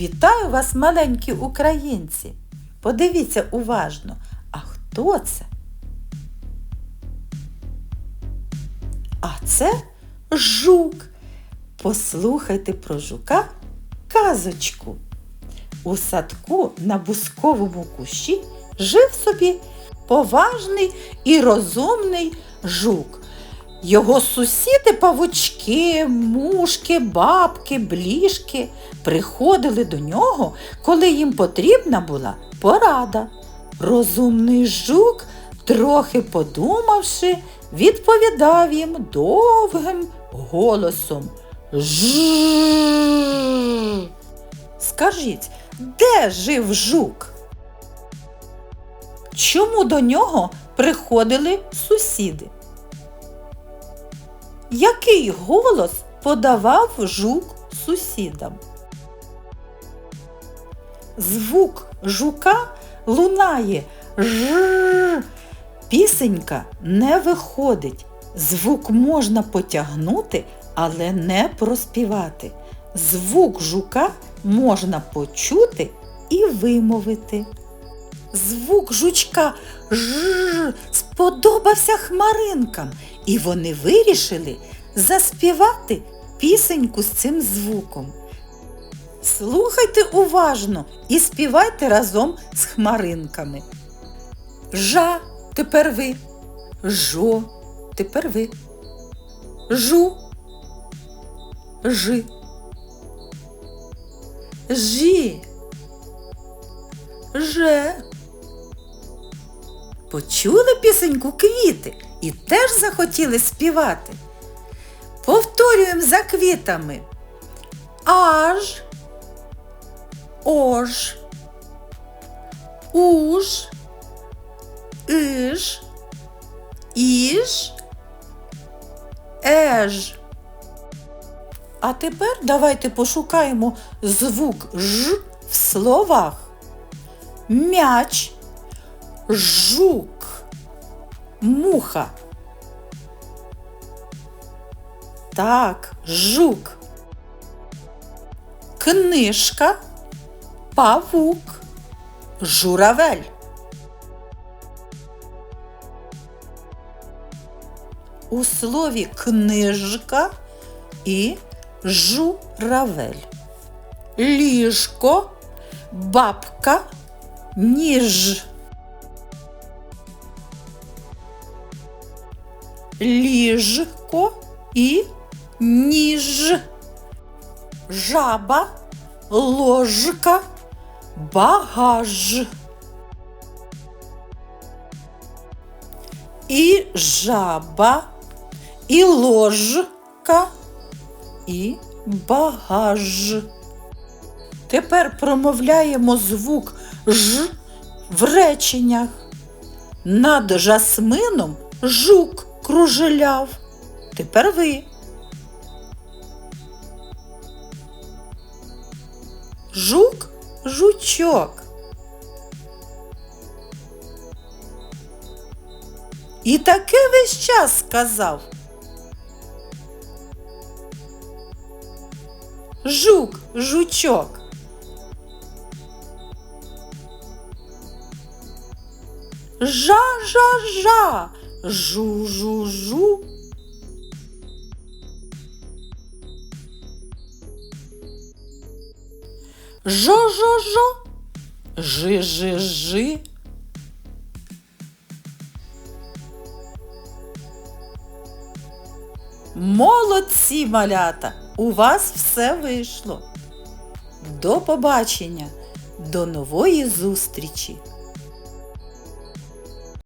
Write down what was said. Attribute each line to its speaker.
Speaker 1: Вітаю вас, маленькі українці! Подивіться уважно, а хто це? А це жук. Послухайте про жука казочку. У садку на бусковому кущі жив собі поважний і розумний жук. Його сусіди павучки, мушки, бабки, бліжки приходили до нього, коли їм потрібна була порада. Розумний жук, трохи подумавши, відповідав їм довгим голосом. Ж. Скажіть, де жив жук? Чому до нього приходили сусіди? Який голос подавав жук сусідам? Звук жука лунає ж. Пісенька не виходить. Звук можна потягнути, але не проспівати. Звук жука можна почути і вимовити. Звук жучка ж сподобався хмаринкам, і вони вирішили заспівати пісеньку з цим звуком. Слухайте уважно і співайте разом з хмаринками. Жа тепер ви. Жо тепер ви. Жу. Жи. Жі. Же. Почули пісеньку квіти і теж захотіли співати. Повторюємо за квітами. Аж, ож, уж, иж, іж, еж. А тепер давайте пошукаємо звук ж в словах. Мяч, жук, муха. Так, жук. Книжка, павук, журавель. У слові книжка і журавель. Ліжко, бабка, ніж. Ліжко і ніж. Жаба, ложка, багаж. І жаба, і ложка, і багаж. Тепер промовляємо звук ж в реченнях. Над жасмином жук кружеляв. Тепер ви. Жук жучок. І таке весь час сказав. Жук жучок. Жа-жа-жа, жу-жу-жу. Жо-жо-жо, жи-жи-жи. Молодці, малята! У вас все вийшло. До побачення, до нової зустрічі!